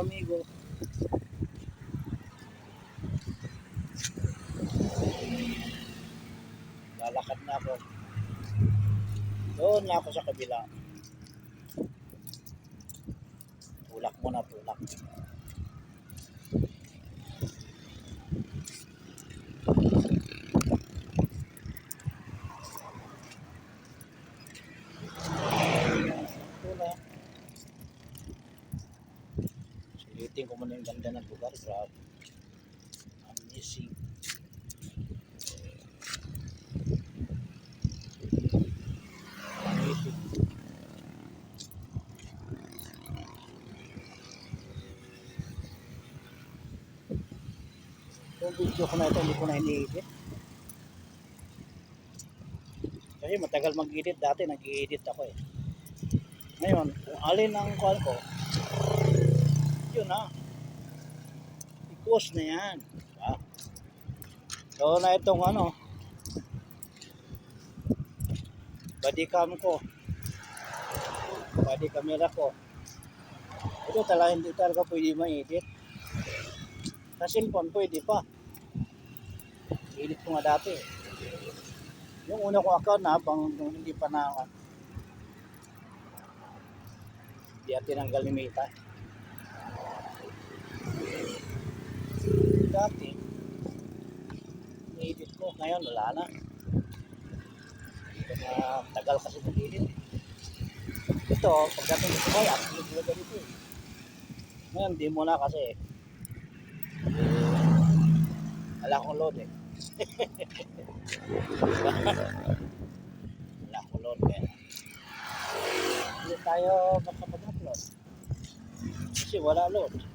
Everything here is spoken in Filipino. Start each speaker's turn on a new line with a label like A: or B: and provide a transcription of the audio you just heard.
A: amigo. Lalakad na ako. Doon na ako sa kabila. Tulak muna, tulak. Tulak. Sulitin ko muna yung ganda ng lugar. Grabe. Amazing. Yung video ko na ito, hindi ko na ini-edit. Kasi matagal mag-edit. Dati nag-edit ako eh. Ngayon, kung alin ang call ko, yun na. I-post na yan. Diba? So na itong ano, body cam ko. Body camera ko. Ito talaga hindi talaga pwede ma-edit. Sa cellphone pwede pa. Edit ko nga dati. Yung una kong account na habang hindi pa na hindi at tinanggal ni Mita. Dati, edit ko. Ngayon, wala na. Ito na, tagal kasi eh. Ito, pagdating kaya, upload ko ganito eh. Ngayon, di mo na kasi. Wala akong load eh. Wala akong load eh. Hindi tayo makapag-upload. Kasi wala load.